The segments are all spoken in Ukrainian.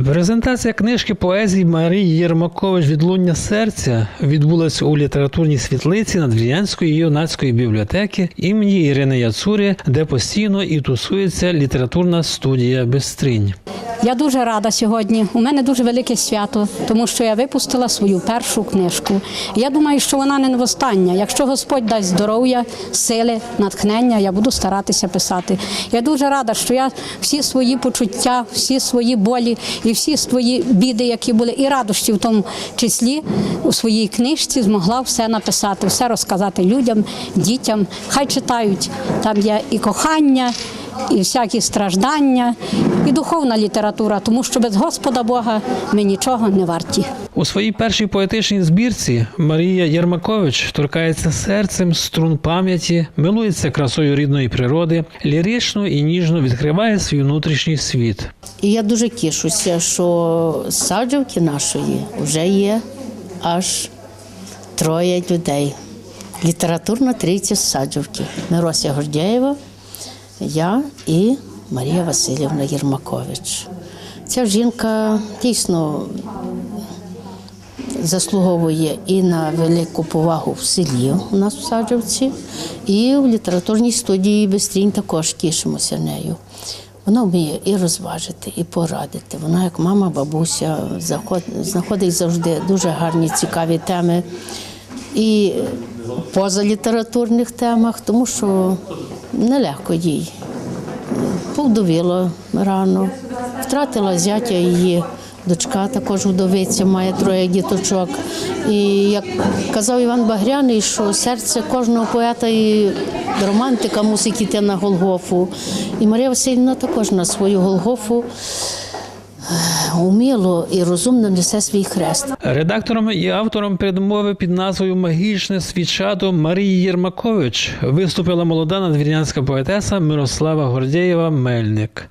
Презентація книжки поезії Марії Єрмакович Відлуння серця відбулася у літературній світлиці Надвір'янської юнацької бібліотеки імені Ірини Яцурі, де постійно і тусується літературна студія Бестринь. Я дуже рада сьогодні. У мене дуже велике свято, тому що я випустила свою першу книжку. Я думаю, що вона не остання. Якщо Господь дасть здоров'я, сили, натхнення, я буду старатися писати. Я дуже рада, що я всі свої почуття, всі свої болі і всі свої біди, які були, і радощі в тому числі у своїй книжці змогла все написати, все розказати людям, дітям. Хай читають. Там є і кохання і всякі страждання, і духовна література, тому що без Господа Бога ми нічого не варті. У своїй першій поетичній збірці Марія Єрмакович торкається серцем струн пам'яті, милується красою рідної природи, лірично і ніжно відкриває свій внутрішній світ. І я дуже тішуся, що з саджавки нашої вже є аж троє людей. Літературна трійця з саджавки. Мирося Гордєєва, я і Марія Васильівна Єрмакович. Ця жінка дійсно заслуговує і на велику повагу в селі у нас в Саджавці, і в літературній студії Бестрінь також тішимося нею. Вона вміє і розважити, і порадити. Вона, як мама, бабуся, знаходить завжди дуже гарні, цікаві теми. І поза літературних темах, тому що нелегко їй. Повдовіла рано, втратила зятя її. Дочка також вдовиця, має троє діточок. І як казав Іван Багряний, що серце кожного поета і романтика мусить йти на Голгофу. І Марія Васильівна також на свою Голгофу уміло і розумно несе свій хрест. Редактором і автором передмови під назвою Магічне свічадо Марії Єрмакович виступила молода надвірнянська поетеса Мирослава Гордєєва Мельник.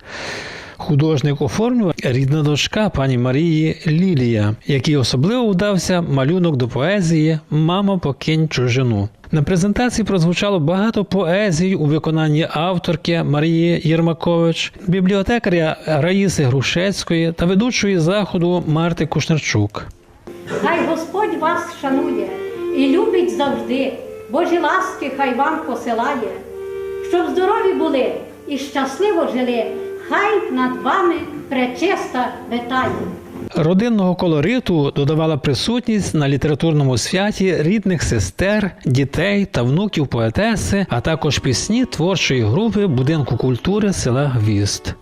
Художник оформлював рідна дочка пані Марії Лілія, якій особливо вдався малюнок до поезії Мамо, покинь чужину. На презентації прозвучало багато поезій у виконанні авторки Марії Єрмакович, бібліотекаря Раїси Грушецької та ведучої заходу Марти Кушнерчук. Хай Господь вас шанує і любить завжди, Божі ласки хай вам посилає, щоб здорові були і щасливо жили, хай над вами пречиста витає. Родинного колориту додавала присутність на літературному святі рідних сестер, дітей та внуків поетеси, а також пісні творчої групи будинку культури села Гвіст.